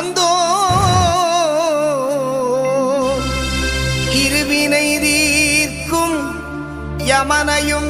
வந்தோ இருவினை தீர்க்கும் யமனையும்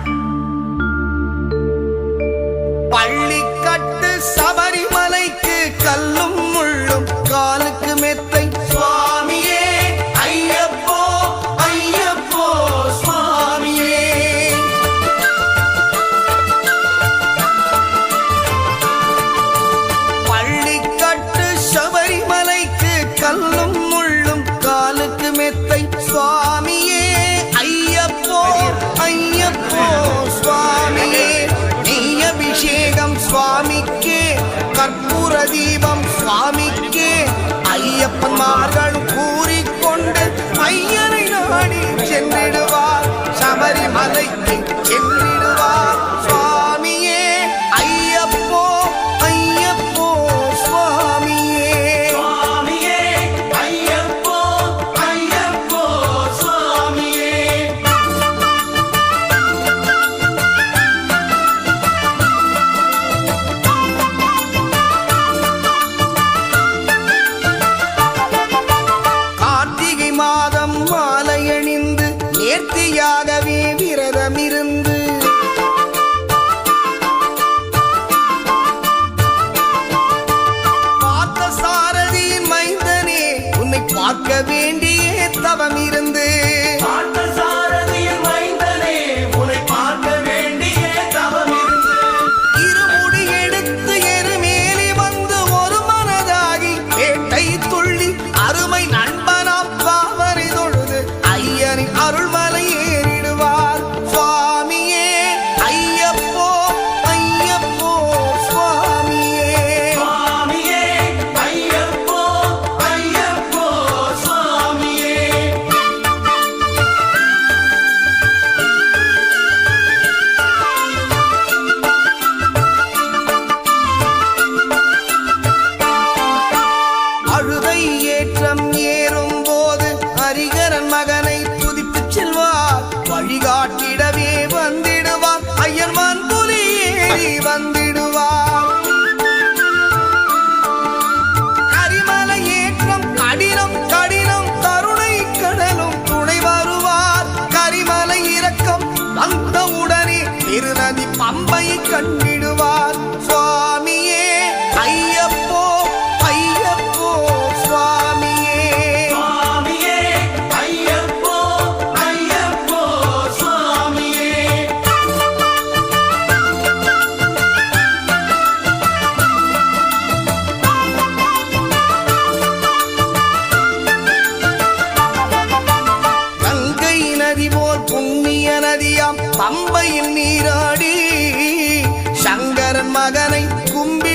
கற்பூர மகனை கும்பி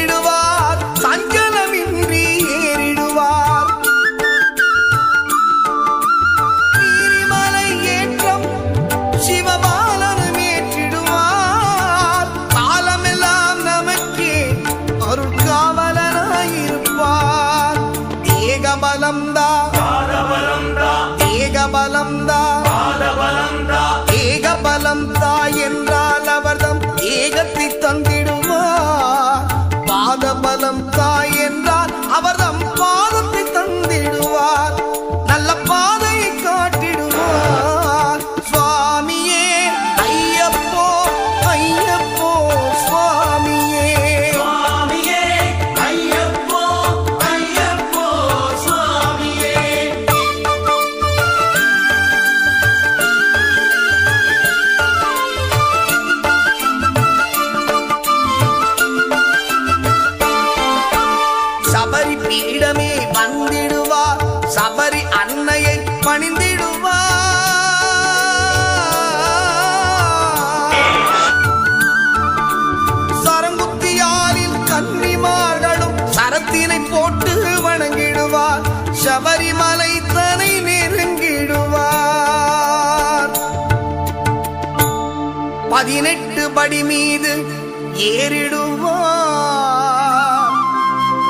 பதினெட்டு படி மீது ஏறிடுவான்.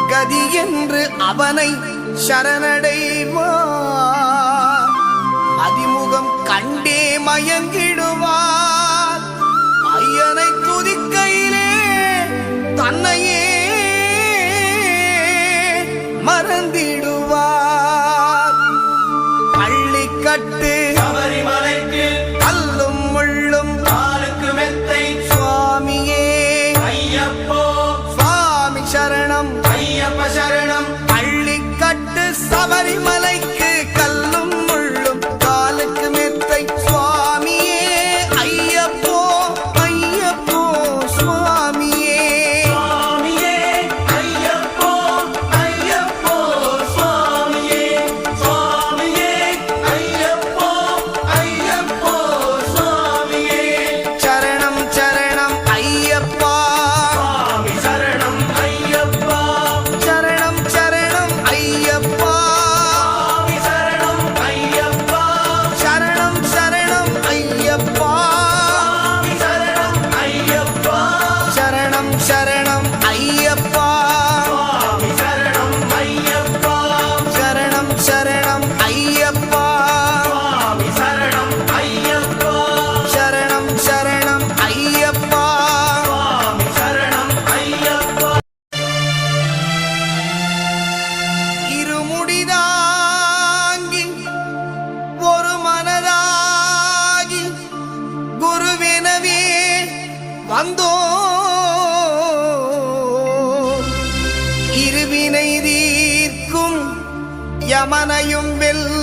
கதி என்று அவனை சரணடைவான். அதிமுகம் கண்டே மயங்கிடுவான். ஐயனை துதிக்கையிலே தன்னையே மறந்திடும் பொதுவெனவே வந்தோ. இருவினை தீர்க்கும் யமனையும் வெல்ல